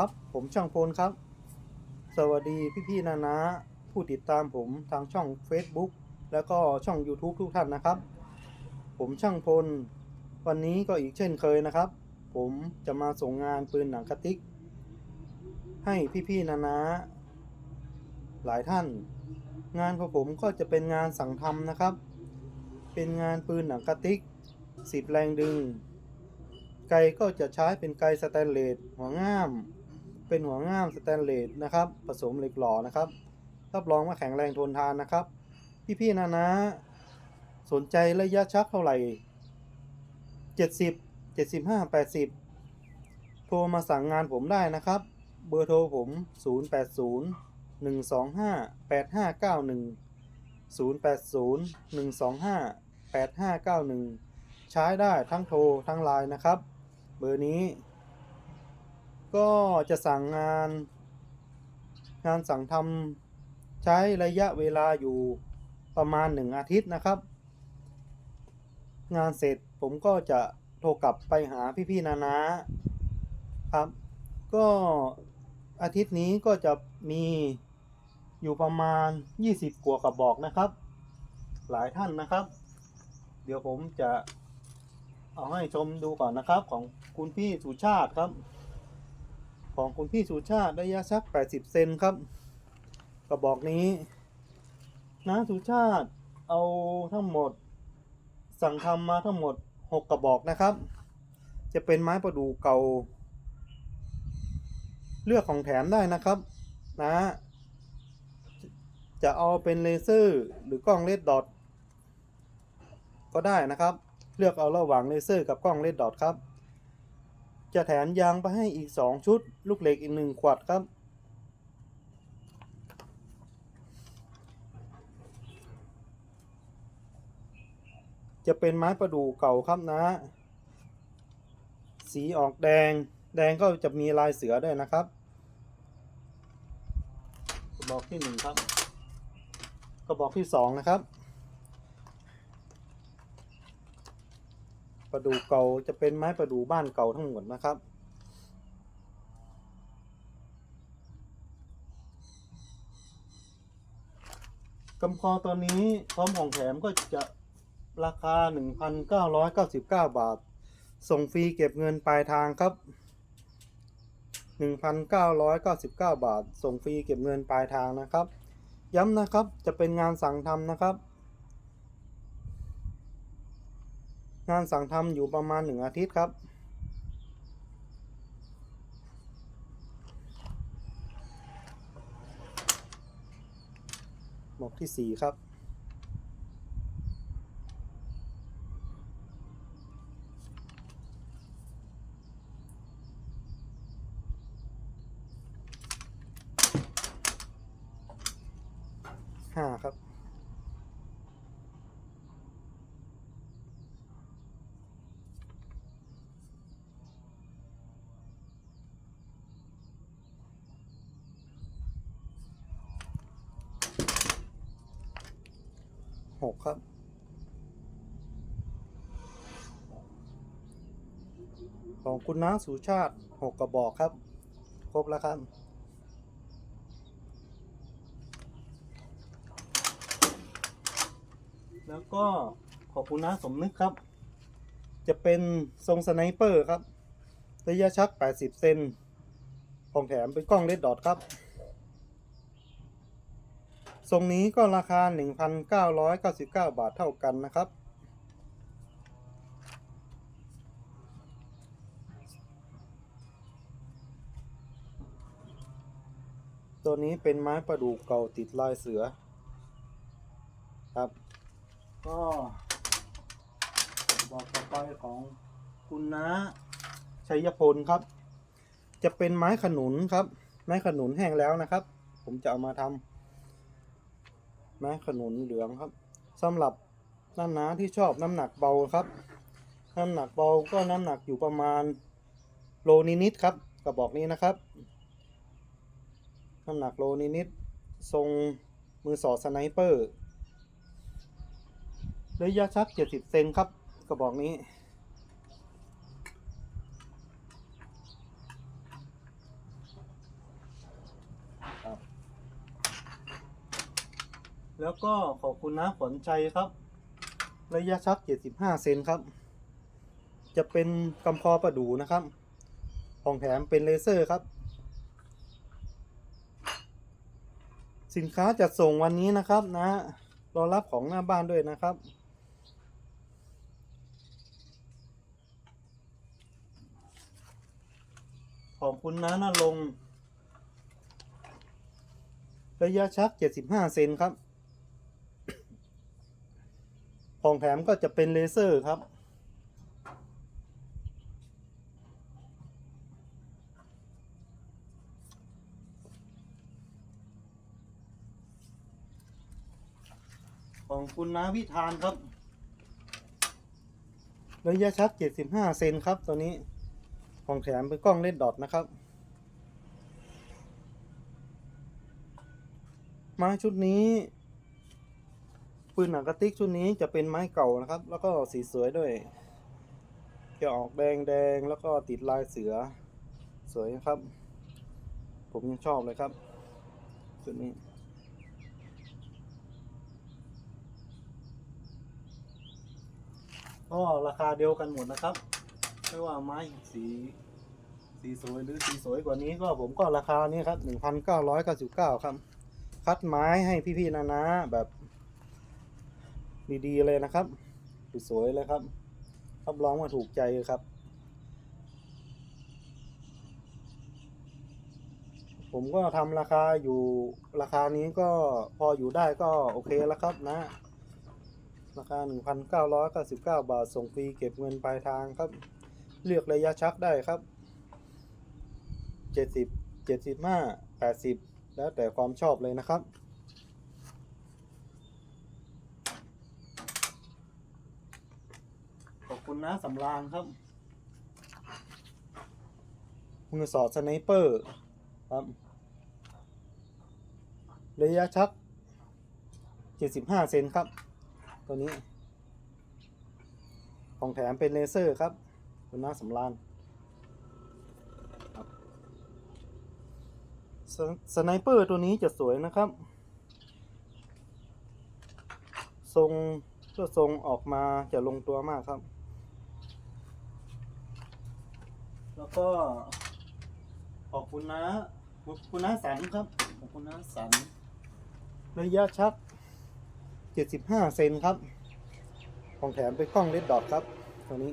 ครับ ผมช่างพลครับ สวัสดีพี่ๆนานาผู้ติดตามผมทางช่อง Facebook แล้วก็ช่อง YouTube ทุกท่านนะครับ ผมช่างพล วันนี้ก็อีกเช่นเคยนะครับ ผมจะมาส่งงานปืนหนังกระติก ให้พี่ๆนานาหลายท่าน งานของผมก็จะเป็นงานสั่งทำนะครับ เป็นงานปืนหนังกระติกสิบแรงดึง ไกก็จะใช้เป็นไกสแตนเลสหัวง่าม เป็นหัวง่ามสแตนเลสนะครับผสมเหล็กหล่อนะครับรับรองว่าแข็งแรงทนทานนะครับ พี่ๆนะนะ สนใจระยะชักเท่าไหร่70 75 80 โทรมาสั่งงานผมได้นะครับ เบอร์โทรผม 080 125 8591 080 125 8591 ใช้ได้ทั้งโทรทั้งไลน์นะครับ เบอร์นี้ ก็จะสั่งงาน งานสั่งทำใช้ระยะเวลาอยู่ประมาณหนึ่งอาทิตย์นะครับ งานเสร็จผมก็จะโทรกลับไปหาพี่ๆนานาครับ ก็อาทิตย์นี้ก็จะมีอยู่ประมาณ 20กว่ากระบอกนะครับ หลายท่านนะครับ เดี๋ยวผมจะเอาให้ชมดูก่อนนะครับของคุณพี่สุชาติครับ ของคุณพี่สุชาติระยะสัก 80 เซนครับ กระบอกนี้นะสุชาติเอาทั้งหมด สั่งทำมาทั้งหมด 6 กระบอกนะครับ จะเป็นไม้ประดู่เก่า เลือกของแถมได้นะครับนะจะเอาเป็นเลเซอร์หรือกล้องเลดดอทก็ได้นะครับ เลือกเอาระหว่างเลเซอร์กับกล้องเลดดอทครับ จะแถมยางไปให้อีก 2 ชุด ลูกเหล็กอีก 1 ขวดครับ จะเป็นไม้ประดู่เก่าครับนะ สีออกแดง แดงก็จะมีลายเสือด้วยนะครับ กระบอกที่หนึ่งครับ กระบอกที่สองนะครับ ประดู่เก่าจะเป็นไม้ประดู่บ้านเก่าทั้งหมดนะครับ กำคอตัวนี้พร้อมของแถมก็จะราคา 1,999 บาท ส่งฟรีเก็บเงินปลายทางครับ 1,999 บาท ส่งฟรีเก็บเงินปลายทางนะครับ ย้ำนะครับจะเป็นงานสั่งทำนะครับ งานสั่งทำอยู่ประมาณ1อาทิตย์ครับ หมวกที่4ครับห้าครับ หกครับของคุณน้าสุชาติหกกระบอกครับ ครบแล้วครับแล้วก็ขอบคุณน้าสมนึกครับ จะเป็นทรงสไนเปอร์ครับ ระยะชัก 80 เซนของแถมเป็นกล้องเลดดอทครับ ทรงนี้ก็ราคา 1,999 บาทเท่ากันนะครับ ตัวนี้เป็นไม้ประดู่เก่าติดลายเสือ ครับ ก็บอกต่อไปของคุณน้าชัยพลครับ จะเป็นไม้ขนุนครับ ไม้ขนุนแห้งแล้วนะครับ ผมจะเอามาทำ ไม้ขนุนเหลืองครับสำหรับน้านาที่ชอบน้ำหนักเบาครับ น้ำหนักเบาก็น้ำหนักอยู่ประมาณโลนิดๆครับกระบอกนี้นะครับ น้ำหนักโลนิดๆทรงมือสอดสไนเปอร์ระยะชัก 70 เซนครับกระบอกนี้ แล้วก็ขอบคุณนะขวัญใจครับ ระยะชัก 75 เซนครับ จะเป็นกำพอประดูนะครับ ของแถมเป็นเลเซอร์ครับ สินค้าจัดส่งวันนี้นะครับนะรอรับของหน้าบ้านด้วยนะครับของคุณน้านรงระยะชัก 75 เซนครับ ของแถมก็จะเป็นเลเซอร์ครับ ของคุณน้าวิธานครับ ระยะชัก75 เซนครับตัวนี้ ของแถมเป็นกล้องเลดดอทนะครับ ไม้ชุดนี้ ปืนหนังกระติกชุดนี้จะเป็นไม้เก่านะครับ แล้วก็สีสวยด้วย จะออกแดงแดงแล้วก็ติดลายเสือ สวยนะครับ ผมยังชอบเลยครับชุดนี้ก็ราคาเดียวกันหมดนะครับ ไม่ว่าไม้สีสีสวยหรือสีสวยกว่านี้ก็ผมก็ราคานี้ครับหนึ่งพันเก้าร้อยเก้าสิบเก้าครับ คัดไม้ให้พี่ๆนานาแบบ ดีๆเลยนะครับสวยเลยครับรับรองว่าถูกใจครับ ผมก็ทำราคาอยู่ราคานี้ก็พออยู่ได้ก็โอเคแล้วครับนะ ราคา 1,999 บาทส่งฟรีเก็บเงินปลายทางครับ เลือกระยะชักได้ครับ 70 75 80 แล้วแต่ความชอบเลยนะครับ ขอบ คุณนะสำรางครับ มือสอดสไนเปอร์ครับ ระยะชัก 75 เซนครับ ตัวนี้ ของแถมเป็นเลเซอร์ครับ คุณน้าสำรานสสไนเปอร์ตัวนี้จะสวยนะครับ ทรงตัวทรงออกมาจะลงตัวมากครับ แล้ว ก็ขอบคุณนะขอบคุณนะสันครับ ขอบคุณนะสันระยะชัก 75 เซนครับ ของแถมเป็นกล้องเลดดอทครับ ตัวนี้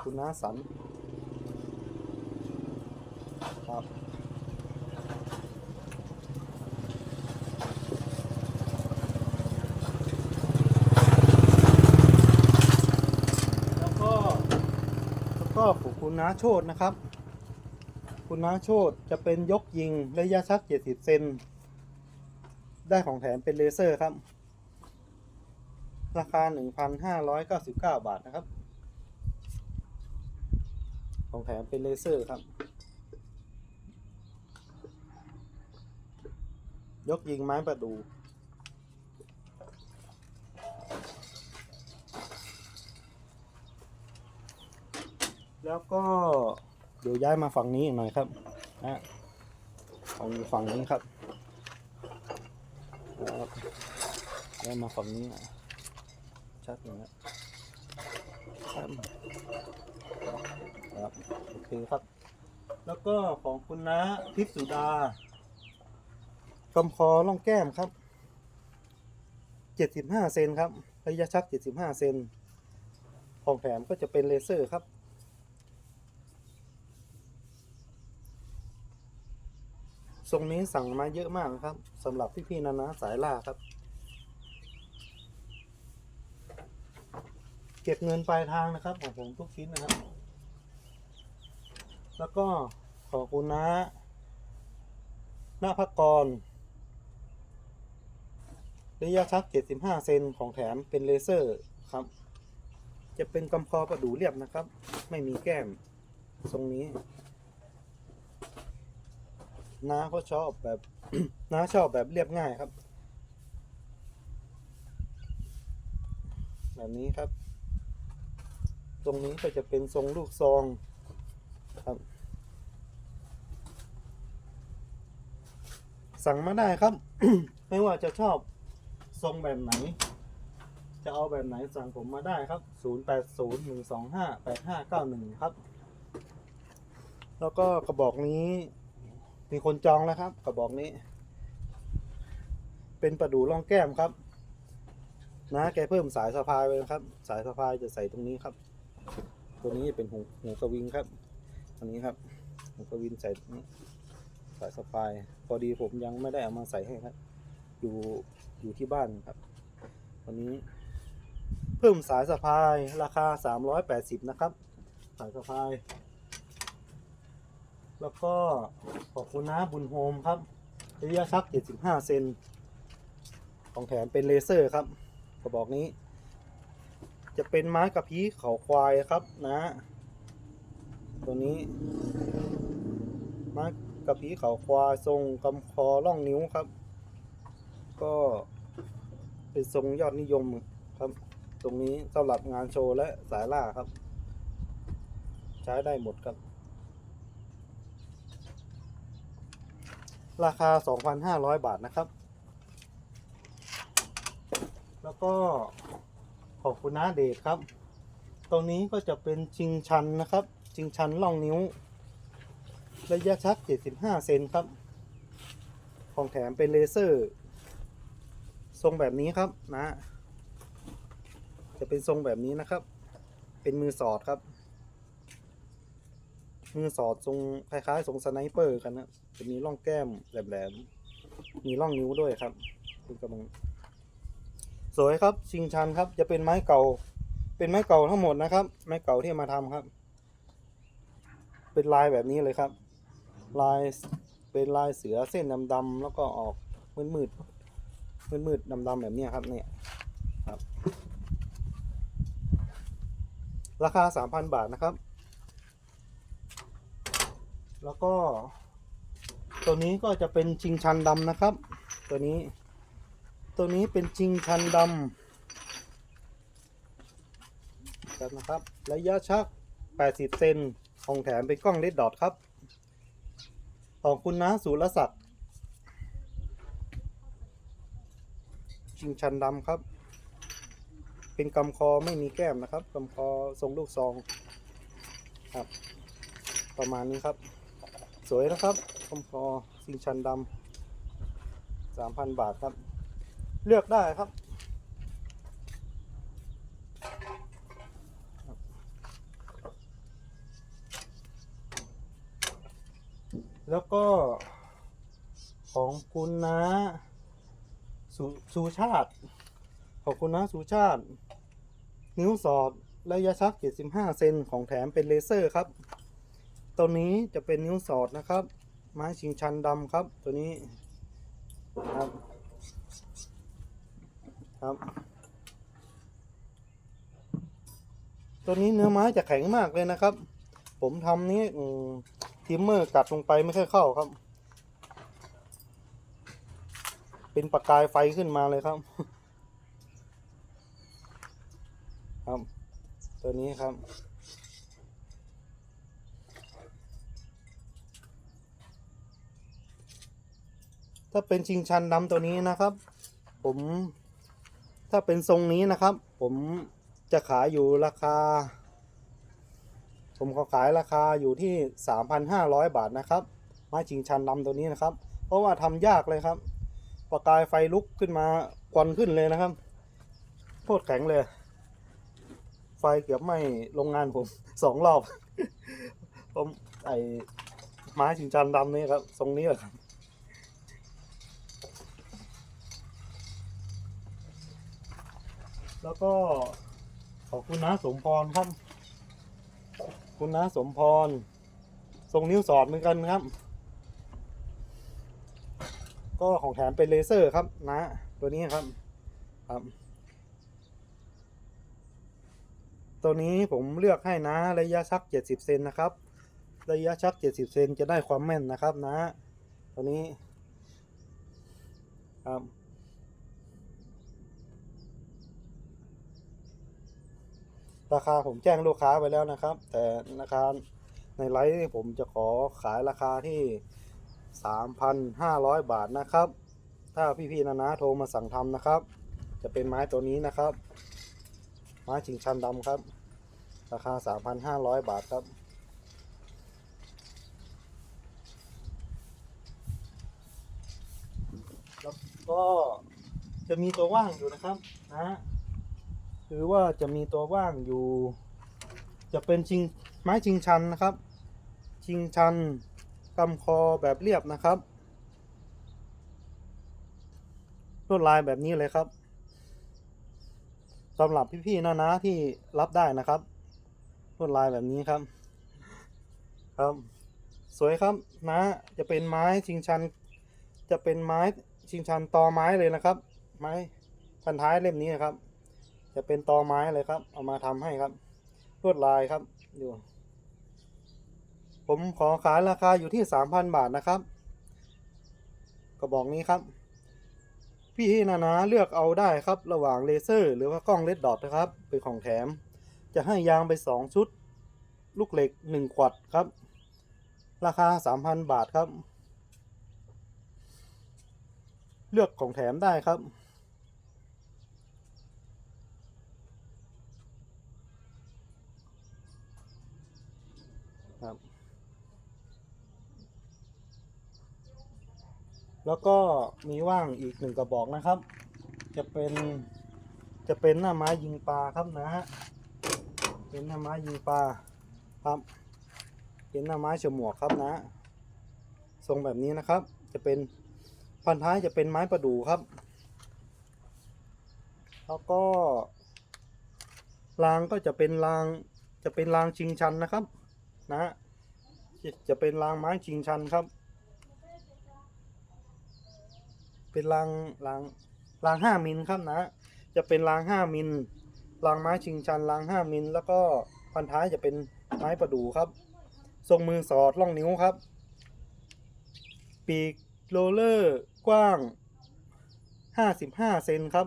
คุณน้าสันครับ แล้วก็ แล้วก็ขอบ คุณน้าโชดนะครับ คุณน้าโชดจะเป็นยกยิงระยะชัก 70 เซน ได้ของแถมเป็นเลเซอร์ครับ ราคา 1,599 บาทนะครับ ของแถมเป็นเลเซอร์ครับ ยกยิงไม้ประดู แล้วก็เดี๋ยวย้ายมาฝั่งนี้หน่อยครับนะของฝั่งนี้ครับครับย้ายมาฝั่งนี้อะชัดเลยนะครับครับโอเคครับ แล้วก็ของคุณนะทิพสุดากำคอล่องแก้มครับ75เซนครับระยะชัก75เซนของแถมก็จะเป็นเลเซอร์ครับ ทรงนี้สั่งมาเยอะมากครับสำหรับพี่ๆนานาสายล่าครับ เก็บเงินปลายทางนะครับของผมทุกชิ้นนะครับ แล้วก็ขอบคุณนะหน้าพักกรระยะชัก 75 เซนของแถมเป็นเลเซอร์ครับ จะเป็นกำคอประดูเรียบนะครับ ไม่มีแก้ม ทรงนี้ น้าเขาชอบแบบ น้าชอบแบบเรียบง่ายครับ แบบนี้ครับ ตรงนี้ก็จะเป็นทรงลูกซองครับ สั่งมาได้ครับ ไม่ว่าจะชอบทรงแบบไหน จะเอาแบบไหนสั่งผมมาได้ครับ 0801258591 ครับ แล้วก็กระบอกนี้ มีคนจองแล้วครับ กระบอกนี้ เป็นประดูร่องแก้มครับ นะแกเพิ่มสายสะพายไปนะครับ สายสะพายจะใส่ตรงนี้ครับ ตัวนี้เป็นหูหูกระวิงครับอันนี้ครับหูกระวินใส่สายสะพาย พอดีผมยังไม่ได้เอามาใส่ให้ครับ อยู่อยู่ที่บ้านครับวันนี้ เพิ่มสายสะพายราคา 380 นะครับ สายสะพาย แล้วก็ขอบคุณนะบุญโฮมครับระยะชัก 75 เซน ของแถมเป็นเลเซอร์ครับกระบอกนี้ จะเป็นไม้กระพี้เขาควายครับนะ ตัวนี้ ไม้กระพี้เขาควายทรงกำคอล่องนิ้วครับ ก็เป็นทรงยอดนิยมครับ ตรงนี้สำหรับงานโชว์และสายล่าครับ ใช้ได้หมดครับ ราคา 2,500 บาทนะครับ แล้วก็ขอบคุณนาเดชครับ ตรงนี้ก็จะเป็นชิงชันนะครับ ชิงชันล่องนิ้ว ระยะชัก 75 เซนครับ ของแถมเป็นเลเซอร์ ทรงแบบนี้ครับนะ จะเป็นทรงแบบนี้นะครับ เป็นมือสอดครับ มือสอดทรงคล้ายๆทรงสไนเปอร์กันนะจะมีร่องแก้มแหลมๆมีร่องนิ้วด้วยครับคุณกำลังสวยครับ ชิงชันครับ จะเป็นไม้เก่า เป็นไม้เก่าทั้งหมดนะครับ ไม้เก่าที่มาทำครับ เป็นลายแบบนี้เลยครับ ลายเป็นลายเสือเส้นดำๆแล้วก็ออกมืดๆมืดๆดำๆแบบนี้ครับเนี่ยครับ ราคา 3,000 บาทนะครับ แล้วก็ ตัวนี้ก็จะเป็นชิงชันดำนะครับ ตัวนี้ ตัวนี้เป็นชิงชันดำครับนะครับ ระยะชัก 80 เซนของแถมเป็นกล้องเลดดอทครับ ของคุณนะสุรศักดิ์ชิงชันดำครับ เป็นกำคอไม่มีแก้มนะครับกำคอทรงลูกซองครับ ประมาณนี้ครับ สวยนะครับกำคอชิงชันดำสามพันบาทครับ เลือกได้ครับ แล้วก็ของคุณนะสสุชาติ ขอบคุณนะสุชาติ นิ้วสอดระยะชัก 75 เซนของแถมเป็นเลเซอร์ครับ ตัวนี้จะเป็นนิ้วสอดนะครับ ไม้ชิงชันดำครับ ตัวนี้ครับครับ ตัวนี้เนื้อไม้จะแข็งมากเลยนะครับ ผมทำนี้ทิมเมอร์กัดลงไปไม่ค่อยเข้าครับ เป็นประกายไฟขึ้นมาเลยครับ ครับ ตัวนี้ครับ ถ้าเป็นชิงชันดำตัวนี้นะครับ ผมถ้าเป็นทรงนี้นะครับ ผมจะขายอยู่ราคา ผมขาขายราคาอยู่ที่ 3,500 บาทนะครับ ไม้ชิงชันดำตัวนี้นะครับ เพราะว่าทำยากเลยครับ ประกายไฟลุกขึ้นมาควันขึ้นเลยนะครับโคตรแข็งเลย ไฟเกือบไหม้โรงงานผมสองรอบ ผมไอไม้ชิงชันดำนี่ครับ ทรงนี้แหละครับ แล้วก็ขอบคุณนะสมพรครับ คุณนะสมพรทรงนิ้วสอดเหมือนกันครับ ก็ของแถมเป็นเลเซอร์ครับนะ ตัวนี้ครับครับ ตัวนี้ผมเลือกให้นะระยะชัก 70 เซนนะครับ ระยะชัก 70 เซนจะได้ความแม่นนะครับนะ ตัวนี้ครับ ราคาผมแจ้งลูกค้าไปแล้วนะครับ แต่ราคาในไลฟ์ผมจะขอขายราคาที่ 3,500 บาทนะครับ ถ้าพี่ๆนะนะโทรมาสั่งทำนะครับ จะเป็นไม้ตัวนี้นะครับ ไม้ชิงชันดำครับ ราคา 3,500 บาทครับแล้วก็จะมีตัวว่างอยู่นะครับนะ คือว่าจะมีตัวว่างอยู่ จะเป็นชิงไม้ชิงชันนะครับ ชิงชันกำคอแบบเรียบนะครับลวดลายแบบนี้เลยครับสำหรับพี่ๆนะนะที่รับได้นะครับลวดลายแบบนี้ครับ ครับ สวยครับนะจะเป็นไม้ชิงชัน จะเป็นไม้ชิงชันตอไม้เลยนะครับ ไม้พันท้ายเล่มนี้นะครับ จะเป็นตอไม้เลยครับ เอามาทำให้ครับลวดลายครับอยู่ ผมขอขายราคาอยู่ที่3,000บาทนะครับกระบอกนี้ครับ พี่นานาเลือกเอาได้ครับ ระหว่างเลเซอร์ หรือว่ากล้องเลดดอทนะครับ เป็นของแถม จะให้ยางไป2ชุด ลูกเหล็ก1ขวดครับ ราคา3,000บาทครับ เลือกของแถมได้ครับ แล้วก็มีว่างอีกหนึ่งกระบอกนะครับ จะเป็นจะเป็นหน้าไม้ยิงปลาครับนะฮะเป็นหน้าไม้ยิงปลาครับ เป็นหน้าไม้ฉมวกครับนะ ทรงแบบนี้นะครับ จะเป็นพันท้ายจะเป็นไม้ประดู่ครับ แล้วก็รางก็จะเป็นรางจะเป็นรางชิงชันนะครับ นะฮะจะจะเป็นรางไม้ชิงชันครับ เป็นรางรางรางห้ามิลครับนะ จะเป็นรางห้ามิลรางไม้ชิงชันรางห้ามิลแล้วก็พันท้ายจะเป็นไม้ประดู่ครับ ทรงมือสอดล่องนิ้วครับ ปีกโรเลอร์กว้าง55เซนครับ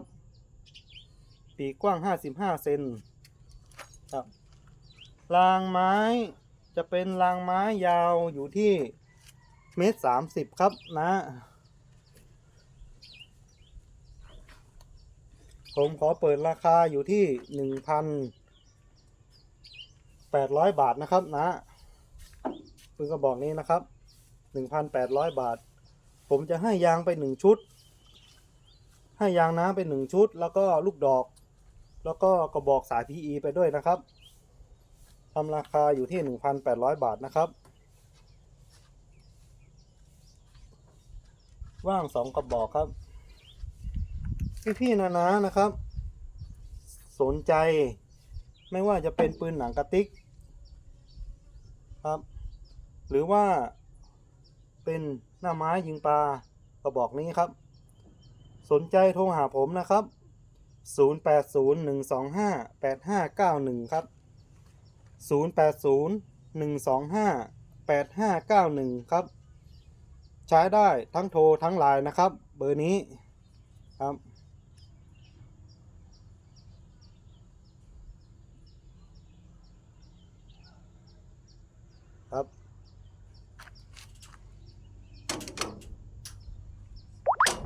ปีกกว้าง55เซนครับรางไม้จะเป็นรางไม้ยาวอยู่ที่เมตรสามสิบครับนะ ผมขอเปิดราคาอยู่ที่หนึ่งพันแปดร้อยบาทนะครับนะปืนกระบอกนี้นะครับหนึ่งพันแปดร้อยบาท ผมจะให้ยางไปหนึ่งชุด ให้ยางน้ำไปหนึ่งชุด แล้วก็ลูกดอก แล้วก็กระบอกสาย PE ไปด้วยนะครับทำราคาอยู่ที่1,800บาทนะครับ ว่างสองกระบอกครับ พี่ๆนะนะนะครับ สนใจ ไม่ว่าจะเป็นปืนหนังกระติกครับ หรือว่าเป็นหน้าไม้ยิงปลากระบอกนี้ครับ สนใจโทรหาผมนะครับ 0801258591 ครับ 0801258591 ครับ ใช้ได้ทั้งโทรทั้งไลน์นะครับ เบอร์นี้ครับ ค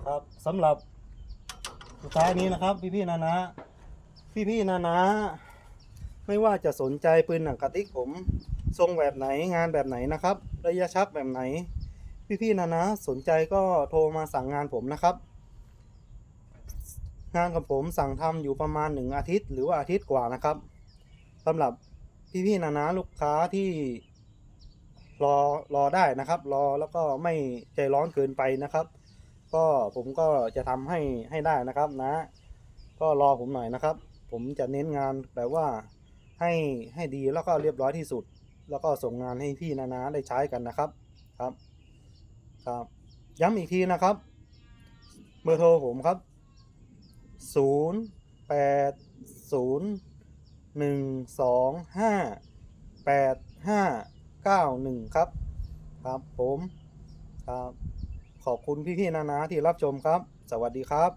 รับ สำหรับสุดท้ายนี้นะครับ พี่ๆนะนะพี่ๆนะนะไม่ว่าจะสนใจปืนหนังกระติกผม ทรงแบบไหนงานแบบไหนนะครับ ระยะชักแบบไหน พี่ๆนะนะสนใจก็โทรมาสั่งงานผมนะครับ งานกับผมสั่งทำอยู่ประมาณหนึ่งอาทิตย์ หรือว่าอาทิตย์กว่านะครับสำหรับพี่ๆนะนะลูกค้าที่รอรอได้นะครับ รอแล้วก็ไม่ใจร้อนเกินไปนะครับ ก็ผมก็จะทำให้ให้ได้นะครับนะ ก็รอผมหน่อยนะครับ ผมจะเน้นงานแบบว่าให้ให้ดีแล้วก็เรียบร้อยที่สุด แล้วก็ส่งงานให้พี่นานาได้ใช้กันนะครับครับครับย้ำอีกทีนะครับ เบอร์โทรผมครับ 0 8 0 1 2 5 8 5 9 1 ครับ ครับผม ครับ ขอบคุณพี่ๆนานาที่รับชมครับ สวัสดีครับ